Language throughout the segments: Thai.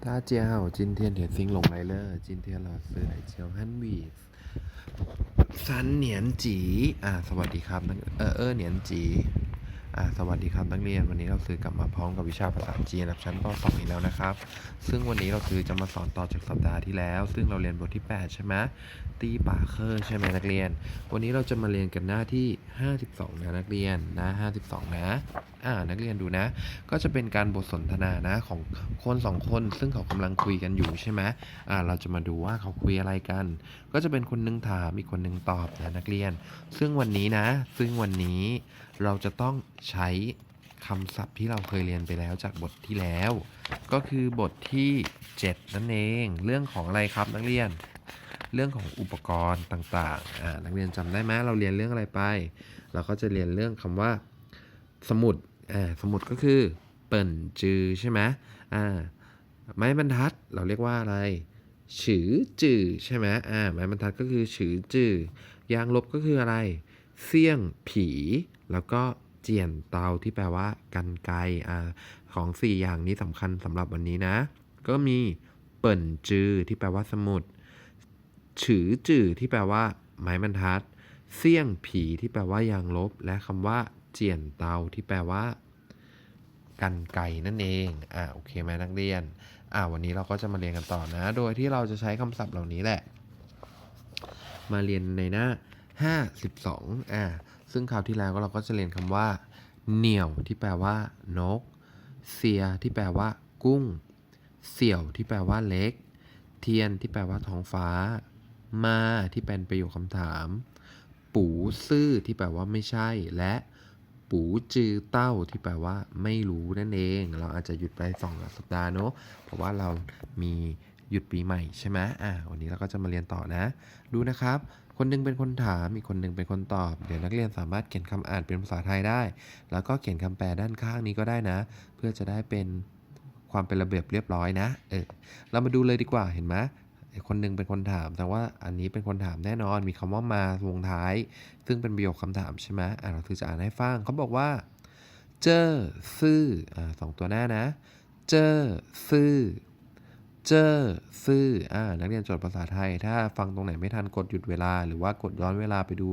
大家好，今天铁星龙来了。今天老师来教汉语三年级อ่าสวัสดีครับนักเออเออเหนียนจีอ่า สวัสดีครับนักเรียนวันนี้เราซื้อกลับมาพร้อมกับวิชาภาษาจีนระดับชั้นป .2 อีกแล้วนะครับ ซึ่งวันนี้เราซื้อจะมาสอนต่อจากสัปดาห์ที่แล้ว ซึ่งเราเรียนบทที่ 8 ใช่ไหมตีป่าเคอร์ใช่ไหมนักเรียน วันนี้เราจะมาเรียนกันหน้าที่ 52 นะนักเรียนนะ 52 นะอ่านักเรียนดูนะ ก็จะเป็นการบทสนทนานะของคนสองคนซึ่งเขากำลังคุยกันอยู่ใช่ไหมอ่าเราจะมาดูว่าเขาคุยอะไรกัน ก็จะเป็นคนหนึงถามอีกคนหนึงตอบนะนักเรียน ซึ่งวันนี้นะ ซึ่งวันนี้ เราจะต้องใช้คำศัพท์ที่เราเคยเรียนไปแล้วจากบทที่แล้ว ก็คือบทที่ 7 นั่นเอง เรื่องของอะไรครับนักเรียน เรื่องของอุปกรณ์ต่างๆอ่านักเรียนจำได้ไหมเราเรียนเรื่องอะไรไป เราก็จะเรียนเรื่องคำว่า สมุดอ่าสมุดก็คือเปิ่นจือใช่ไหมอ่าไม้บรรทัดเราเรียกว่าอะไรฉือจือใช่ไหมอ่าไม้บรรทัดก็คือฉือจือยางลบก็คืออะไร เสี่ยงผี แล้วก็เจียนเตาที่แปลว่ากันไกรอ่ของสี่อย่างนี้สำคัญสำหรับวันนี้นะ ก็มีเปิ่นจือที่แปลว่าสมุดฉือจือที่แปลว่า ไม้บรรทัด เสี่ยงผีที่แปลว่ายางลบ และคำว่า เจียนเตาที่แปลว่า กันไกรนั่นเอง อ่าโอเคไหมนักเรียน อ่าวันนี้เราก็จะมาเรียนกันต่อนะ โดยที่เราจะใช้คำศัพท์เหล่านี้แหละ มาเรียนในหน้า 52อ่าซึ่งคราวที่แล้วเราก็จะเรียนคำว่า เหนี่ยวที่แปลว่า นก เสียที่แปลว่า กุ้ง เสี่ยวที่แปลว่าเล็ก เทียนที่แปลว่าท้องฟ้า มาที่เป็นประโยคคำถาม ปูซื่อที่แปลว่าไม่ใช่ และปูจือเต้าที่แปลว่าไม่รู้นั่นเอง เราอาจจะหยุดไปสองสัปดาห์เนอะเพราะว่าเรามี หยุดปีใหม่ใช่ไหมอ่าวันนี้เราก็จะมาเรียนต่อนะ ดูนะครับ คนหนึงเป็นคนถาม อีกคนหนึงเป็นคนตอบ เดี๋ยวนักเรียนสามารถเขียนคำอ่านเป็นภาษาไทยได้ แล้วก็เขียนคำแปลด้านข้างนี้ก็ได้นะ เพื่อจะได้เป็นความเป็นระเบียบเรียบร้อยนะ เออ เรามาดูเลยดีกว่า เห็นไหมคนหนึงเป็นคนถาม แต่ว่าอันนี้เป็นคนถามแน่นอน มีคำว่ามาลงท้าย ซึ่งเป็นประโยคคำถามใช่ไหมอ่าเราถือจะอ่านให้ฟังเขาบอกว่า เจอซื่อ อ่าสองตัวหน้านะ เจอซื่อ เจอซื่ออ่านักเรียนจดภาษาไทย ถ้าฟังตรงไหนไม่ทันกดหยุดเวลา หรือว่ากดย้อนเวลาไปดู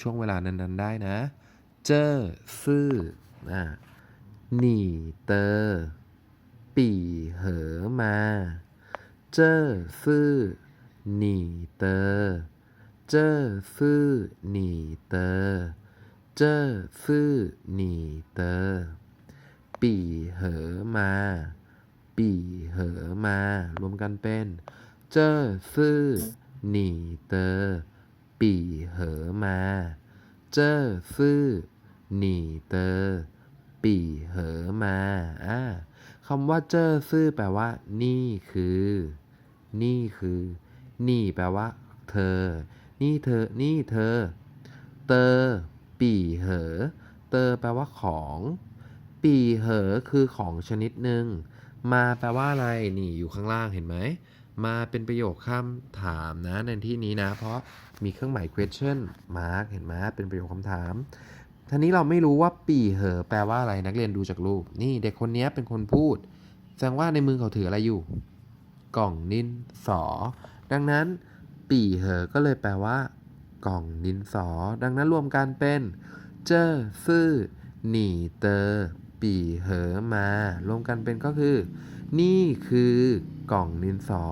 ช่วงเวลานั้นๆได้นะ เจอซื่ออ่าหนีเตอปีเหอมา เจอซื่อหนีเตอเจอซื่อหนีเตอเจอซื่อหนีเตอปีเหอมา ปีเหอมา รวมกันเป็น เจอซื่อหนีเตอ ปีเหอมา เจอซื่อหนีเตอ ปีเหอมาอ่าคำว่าเจอซื่อแปลว่า นี่คือ นี่คือ นี่แปลว่า เธอ นี่เธอ นี่เธอ เตอ ปีเหอ เตอแปลว่าของ ปีเหอคือของชนิดหนึ่ง มาแปลว่าอะไรนี่อยู่ข้างล่างเห็นไหม มาเป็นประโยคคำถามนะในที่นี้นะ เพราะมีเครื่องหมาย question mark เห็นไหมเป็นประโยคคำถามทีนี้เราไม่รู้ว่าปีเหอ แปลว่าอะไรนักเรียนดูจากรูป นี่เด็กคนนี้เป็นคนพูด แสดงว่าในมือเขาถืออะไรอยู่ กล่องดินสอ ดังนั้น ปีเหอ ก็เลยแปลว่า กล่องดินสอ ดังนั้นรวมกันเป็น เจอซื่อหนีเตอ ปีเหอมารวมกันเป็นก็คือ นี่คือกล่องดินสอ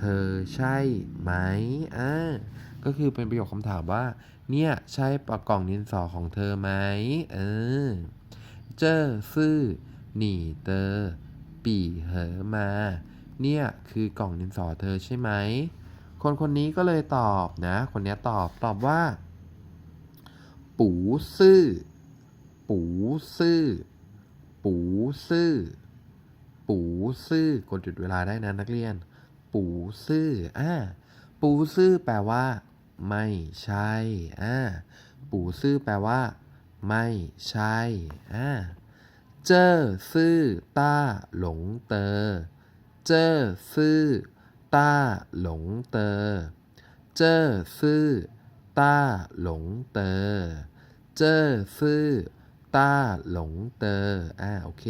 เธอใช่ไหมอ่าก็คือเป็นประโยคคำถามว่า เนี่ยใช่ปะกล่องดินสอของเธอไหมเออเจอซื่อหนีเตอปีเหอมา เนี่ยคือกล่องดินสอเธอใช่ไหม คนคนนี้ก็เลยตอบนะ คนนี้ตอบตอบว่า ปูซื่อ ปูซื่อ ปูซื่อ ปูซื่อกดหยุดเวลาได้นะนักเรียน ปูซื่ออ่าปูซื่อแปลว่า ไม่ใช่อ่าปูซื่อแปลว่า ไม่ใช่อ่าเจอซื่อต้าหลงเตอ เจอซื่อต้าหลงเตอ เจอซื่อต้าหลงเตอ เจอซื่อ ต้าหลงเตออ่าโอเค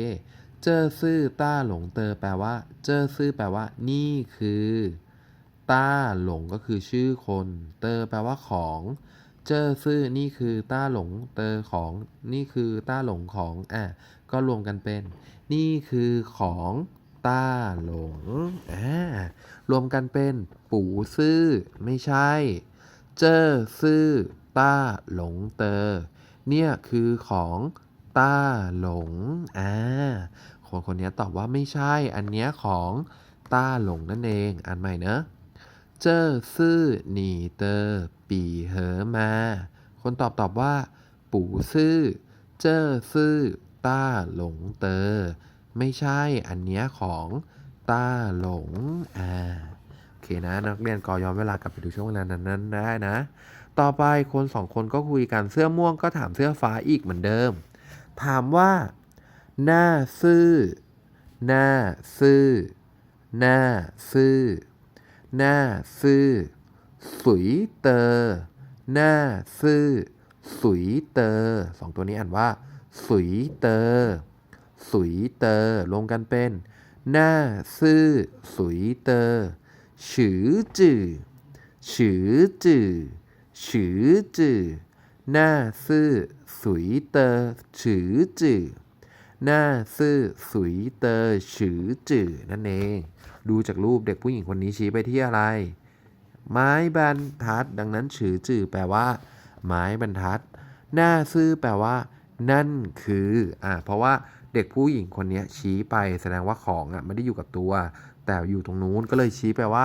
เจอซื่อต้าหลงเตอแปลว่า เจอซื่อแปลว่า นี่คือ ต้าหลงก็คือชื่อคน เตอแปลว่าของ เจอซื่อนี่คือต้าหลงเตอของ นี่คือต้าหลงของอะก็รวมกันเป็น นี่คือของต้าหลงอ่ารวมกันเป็น ปูซื่อไม่ใช่ เจอซื่อต้าหลงเตอ เนี่ยคือของต้าหลง อ่า คนคนนี้ตอบว่าไม่ใช่ อันเนี้ยของต้าหลงนั่นเองอ่านใหม่นะ เจอซื่อหนีเตอปีเหอมา คนตอบตอบว่า ปู่ซื่อ เจอซื่อต้าหลงเตอ ไม่ใช่ อันเนี้ยของต้าหลง อ่า โอเคนะ นักเรียนก็ยอนเวลากลับไปดูช่วงเวลานั้นได้นะ ต่อไปคนสองคนก็คุยกันเสื้อม่วงก็ถามเสื้อฟ้าอีกเหมือนเดิม ถามว่า หน้าซื่อ หน้าซื่อ หน้าซื่อ หน้าซื่อ สุยเตอ หน้าซื่อ สุยเตอสองตัวนี้อ่านว่า สุยเตอ สุยเตอรวมกันเป็น หน้าซื่อ สุยเตอฉือจือฉือจือ ฉือจื่อหน้าซื่อสุยเตอฉือจื่อหน้าซื่อสุยเตอฉือจื่อนั่นเอง ดูจากรูปเด็กผู้หญิงคนนี้ชี้ไปที่อะไร ไม้บรรทัด ดังนั้นฉือจื่อแปลว่า ไม้บรรทัด หน้าซื่อแปลว่า นั่นคืออ่าเพราะว่าเด็กผู้หญิงคนนี้ชี้ไปแสดงว่าของอะไม่ได้อยู่กับตัว แต่อยู่ตรงนู้นก็เลยชี้ไปลว่า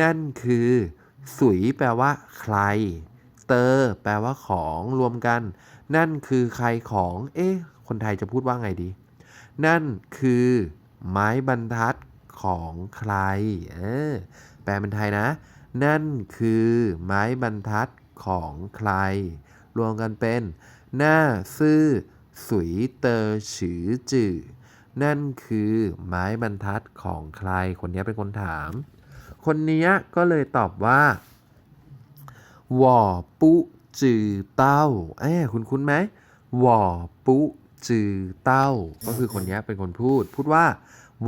นั่นคือ สุยแปลว่า ใคร เตอแปลว่าของรวมกัน นั่นคือใครของ เอ๊ะ คนไทยจะพูดว่าไงดี นั่นคือไม้บรรทัดของใคร เออ แปลเป็นไทยนะ นั่นคือไม้บรรทัดของใคร รวมกันเป็น หน้าซื่อสุยเตอฉือจื่อนั่นคือไม้บรรทัดของใคร คนนี้เป็นคนถาม คนนี้ก็เลยตอบว่า วอปุจือเต้าเอ้ยคุณคุ้นไหมวอปุจือเต้า ก็คือคนนี้เป็นคนพูด พูดว่า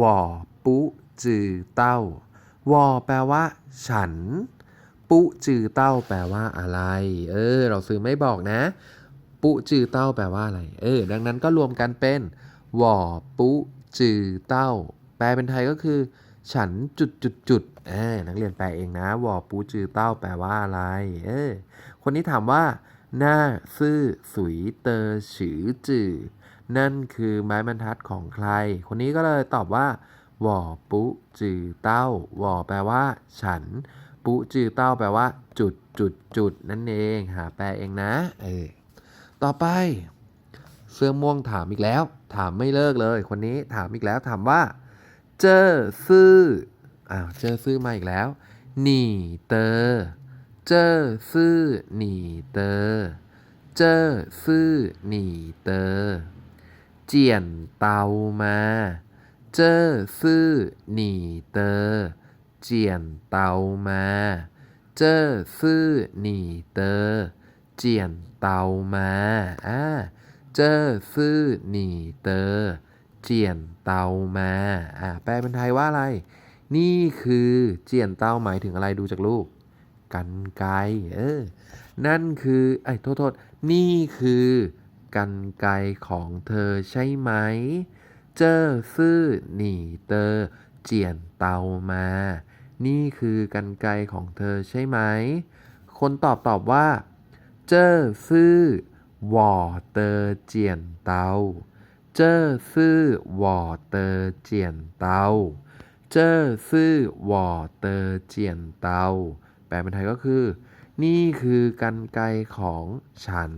วอปุจือเต้าวอแปลว่า ฉัน ปุจือเต้า แปลว่าอะไร เออ เราซื้อไม่บอกนะ ปุจือเต้า แปลว่าอะไร เออ ดังนั้นก็รวมกันเป็นวอปุจือเต้า แปลเป็นไทยก็คือ ฉันจุดจุดจุดเออนักเรียนแปลเองนะวอปูจือเต้าแปลว่าอะไร เออ คนนี้ถามว่า หน้าซื่อสุยเตอฉือจือนั่นคือไม้บรรทัดของใคร คนนี้ก็เลยตอบว่าวอปุจือเต้าวอแปลว่า ฉัน ปุจือเต้าแปลว่า จุดจุดจุดนั่นเองหาแปลเองนะเออต่อไป เสื้อม่วงถามอีกแล้ว ถามไม่เลิกเลย คนนี้ถามอีกแล้วถามว่า เจอซื่ออ้าวเจอซื่อมาอีกแล้วหนีเตอเจอซื่อหนีเตอเจอซื่อหนีเตอเจียนเตามาเจอซื่อหนีเตอเจียนเตามาเจอซื่อหนีเตอเจียนเตามาอ่าเจอซื่อหนีเตอ เจียนเตามาอ่าแปลเป็นไทยว่าอะไร นี่คือเจียนเตาหมายถึงอะไรดูจากรูปกันไกเออ นั่นคือไอ้โทษโทษนี่คือกันไกของเธอใช่ไหม เจอซื่อหนีเตอเจียนเตามา นี่คือกันไกของเธอใช่ไหม คนตอบตอบว่า เจอซื่อหว่อเตอเจียนเตา เจอซื่อวอเตอเจียนเตา เจอซื่อวอเตอเจียนเตา แปลเป็นไทยก็คือ นี่คือกันไกของฉัน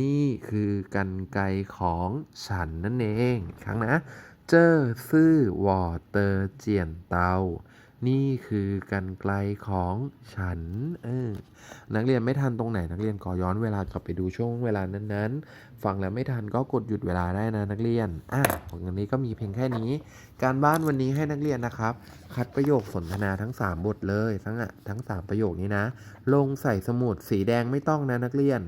นี่คือกันไกของฉันนั่นเอง ครั้งนะ เจอซื่อวอเตอเจียนเตา นี่คือกันไกลของฉันเออนักเรียนไม่ทันตรงไหน นักเรียนขอย้อนเวลากลับไปดูช่วงเวลานั้นๆ ฟังแล้วไม่ทันก็กดหยุดเวลาได้นะนักเรียน อะวันนี้ก็มีเพียงแค่นี้ การบ้านวันนี้ให้นักเรียนนะครับ คัดประโยคสนทนาทั้ง 3 บทเลย ทั้งอะทั้ง 3 ประโยคนี้นะ ลงใส่สมุดสีแดงไม่ต้องนะนักเรียน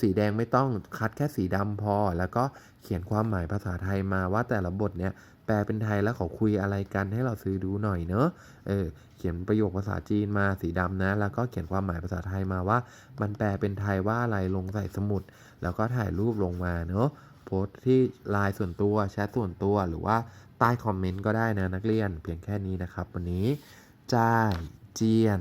สีแดงไม่ต้องคัดแค่สีดำพอ แล้วก็เขียนความหมายภาษาไทยมาว่าแต่ละบทเนี่ย ลเป็นไทยแล้วเขาคุยอะไรกันให้เราซื้อดูหน่อยเนอะเออเขียนประโยคภาษาจีนมาสีดำนะ แล้วก็เขียนความหมายภาษาไทยมาว่า มันแปลเป็นไทยว่าอะไรลงใส่สมุด แล้วก็ถ่ายรูปลงมาเนอะโพสต์ที่ไลน์ส่วนตัวแชทส่วนตัวหรือว่าใต้คอมเมนต์ก็ได้นะนักเรียน เพียงแค่นี้นะครับ วันนี้จ้ายเจียน